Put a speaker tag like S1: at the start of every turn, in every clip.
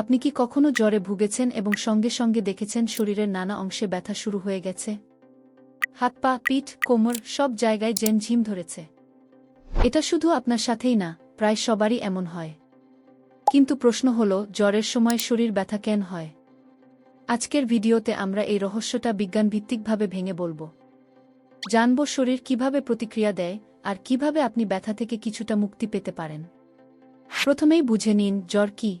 S1: আপনি কি কখনো জ্বরে ভুগেছেন এবং সঙ্গে সঙ্গে দেখেছেন শরীরের নানা অংশে ব্যথা শুরু হয়ে গেছে? হাত, পা, পিঠ, কোমর সব জায়গায় জেন ঝিম ধরেছে। এটা শুধু আপনার সাথেই না, প্রায় সবারই এমন হয়। কিন্তু প্রশ্ন হল, জ্বরের সময় শরীর ব্যথা কেন হয়? আজকের ভিডিওতে আমরা এই রহস্যটা বিজ্ঞানভিত্তিকভাবে ভেঙে বলব। জানব শরীর কীভাবে প্রতিক্রিয়া দেয় আর কীভাবে আপনি ব্যথা থেকে কিছুটা মুক্তি পেতে পারেন। প্রথমেই বুঝে নিন, জ্বর কি?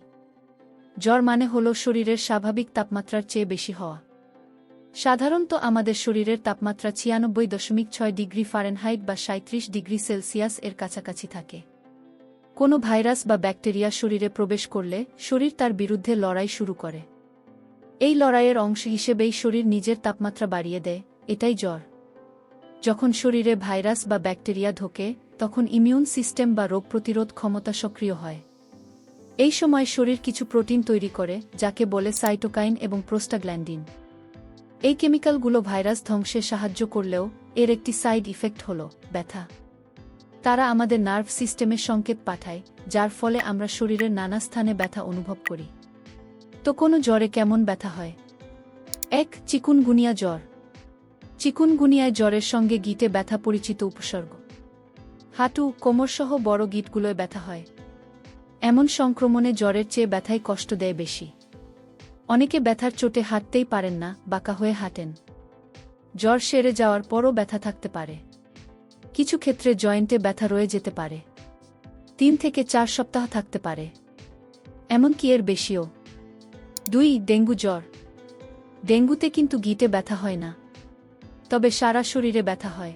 S1: জ্বর মানে হল শরীরের স্বাভাবিক তাপমাত্রার চেয়ে বেশি হওয়া। সাধারণত আমাদের শরীরের তাপমাত্রা ছিয়ানব্বই দশমিক ছয় ডিগ্রি ফারেনহাইট বা সাঁত্রিশ ডিগ্রি সেলসিয়াস এর কাছাকাছি থাকে। কোনো ভাইরাস বা ব্যাকটেরিয়া শরীরে প্রবেশ করলে শরীর তার বিরুদ্ধে লড়াই শুরু করে। এই লড়াইয়ের অংশ হিসেবেই শরীর নিজের তাপমাত্রা বাড়িয়ে দেয়, এটাই জ্বর। যখন শরীরে ভাইরাস বা ব্যাকটেরিয়া ঢোকে, তখন ইমিউন সিস্টেম বা রোগ প্রতিরোধ ক্ষমতা সক্রিয় হয়। এই সময় শরীর কিছু প্রোটিন তৈরি করে, যাকে বলে সাইটোকাইন এবং প্রোস্টাগ্ল্যান্ডিন। এই কেমিক্যালগুলো ভাইরাস ধ্বংসে সাহায্য করলেও, এর একটি সাইড ইফেক্ট হল ব্যথা। তারা আমাদের নার্ভ সিস্টেমের সংকেত পাঠায়, যার ফলে আমরা শরীরের নানা স্থানে ব্যথা অনুভব করি। তো কোনো জ্বরে কেমন ব্যথা হয়? এক, চিকুনগুনিয়া জ্বর। চিকুনগুনিয়ায় জ্বরের সঙ্গে গিটে ব্যথা পরিচিত উপসর্গ। হাঁটু, কোমরসহ বড় গিটগুলোয় ব্যথা হয়। এমন সংক্রমণে জ্বরের চেয়ে ব্যথাই কষ্ট দেয় বেশি। অনেকে ব্যথার চোটে হাঁটতেই পারেন না, বাঁকা হয়ে হাঁটেন। জ্বর সেরে যাওয়ার পরও ব্যথা থাকতে পারে। কিছু ক্ষেত্রে জয়েন্টে ব্যথা রয়ে যেতে পারে। তিন থেকে চার সপ্তাহ থাকতে পারে। এমনকি এর বেশিও। দুই, ডেঙ্গু জ্বর। ডেঙ্গুতে কিন্তু গিটে ব্যথা হয় না। তবে সারা শরীরে ব্যথা হয়।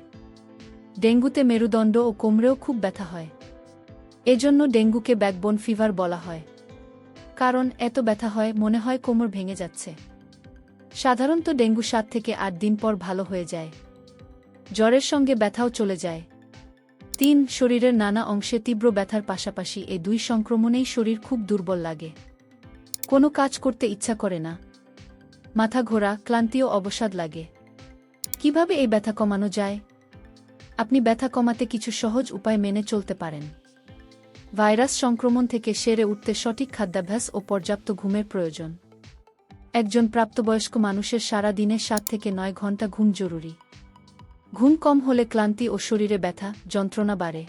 S1: ডেঙ্গুতে মেরুদণ্ড ও কোমরেও খুব ব্যথা হয়। এজন্য ডেঙ্গুকে ব্যাকবোন ফিভার বলা হয়। কারণ এত ব্যথা হয়, মনে হয় কোমর ভেঙে যাচ্ছে। সাধারণত ডেঙ্গু সাত থেকে আট দিন পর ভালো হয়ে যায়। জ্বরের সঙ্গে ব্যথাও চলে যায়। তিন, শরীরের নানা অংশে তীব্র ব্যথার পাশাপাশি এই দুই সংক্রমণেই শরীর খুব দুর্বল লাগে। কোনো কাজ করতে ইচ্ছা করে না। মাথা ঘোরা ক্লান্তি ও অবসাদ লাগে। কীভাবে এই ব্যথা কমানো যায়? আপনি ব্যথা কমাতে কিছু সহজ উপায় মেনে চলতে পারেন। ভাইরাস সংক্রমণ থেকে সেরে উঠতে সঠিক খাদ্যাভ্যাস ও পর্যাপ্ত ঘুমের প্রয়োজন। একজন প্রাপ্তবয়স্ক মানুষের সারা দিনে সাত থেকে নয় ঘণ্টা ঘুম জরুরি। ঘুম কম হলে ক্লান্তি ও শরীরে ব্যথা, যন্ত্রণা বাড়ে।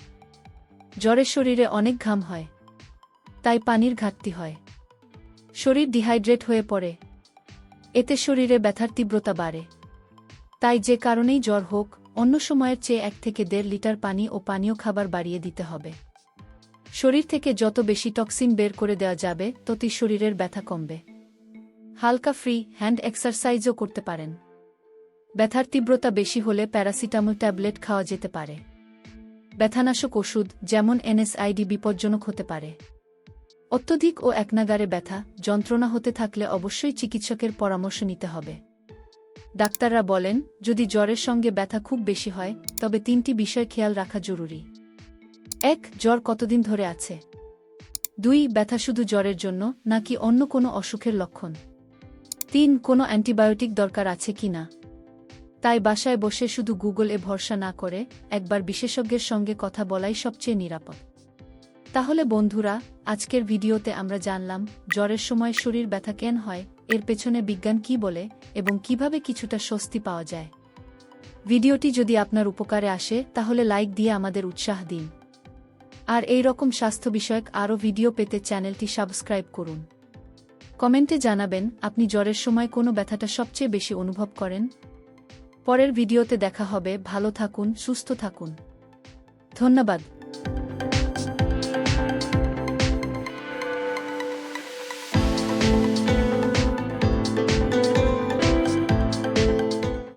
S1: জ্বরে শরীরে অনেক ঘাম হয়। তাই পানির ঘাটতি হয়। শরীর ডিহাইড্রেট হয়ে পড়ে। এতে শরীরে ব্যথার তীব্রতা বাড়ে। তাই যে কারণেই জ্বর হোক, অন্য সময়ের চেয়ে এক থেকে দেড় লিটার পানি ও পানীয় খাবার বাড়িয়ে দিতে হবে। শরীর থেকে যত বেশি টক্সিন বের করে দেওয়া যাবে, ততই শরীরের ব্যথা কমবে। হালকা ফ্রি হ্যান্ড এক্সারসাইজও করতে পারেন। ব্যথার তীব্রতা বেশি হলে প্যারাসিটামল ট্যাবলেট খাওয়া যেতে পারে। ব্যথানাশক ওষুধ, যেমন এনএসআইডি বিপজ্জনক হতে পারে। অত্যধিক ও একনাগারে ব্যথা, যন্ত্রণা হতে থাকলে অবশ্যই চিকিৎসকের পরামর্শ নিতে হবে। ডাক্তাররা বলেন, যদি জ্বরের সঙ্গে ব্যথা খুব বেশি হয়, তবে তিনটি বিষয় খেয়াল রাখা জরুরি। এক, জ্বর কতদিন ধরে আছে? দুই, ব্যথা শুধু জ্বরের জন্য, নাকি অন্য কোনো অসুখের লক্ষণ? তিন, কোনো অ্যান্টিবায়োটিক দরকার আছে কি না? তাই বাসায় বসে শুধু গুগল ভরসা না করে একবার বিশেষজ্ঞের সঙ্গে কথা বলাই সবচেয়ে নিরাপদ। তাহলে বন্ধুরা, আজকের ভিডিওতে আমরা জানলাম, জ্বরের সময় শরীর ব্যথা কেন হয়, এর পেছনে বিজ্ঞান কি বলে এবং কীভাবে কিছুটা স্বস্তি পাওয়া যায়। ভিডিওটি যদি আপনার উপকারে আসে, তাহলে লাইক দিয়ে আমাদের উৎসাহ দিন। আর এই রকম স্বাস্থ্য বিষয়ক আরও ভিডিও পেতে চ্যানেলটি সাবস্ক্রাইব করুন। কমেন্টে জানাবেন, আপনি জ্বরের সময় কোনো ব্যথাটা সবচেয়ে বেশি অনুভব করেন? পরের ভিডিওতে দেখা হবে, ভালো থাকুন, সুস্থ থাকুন। ধন্যবাদ।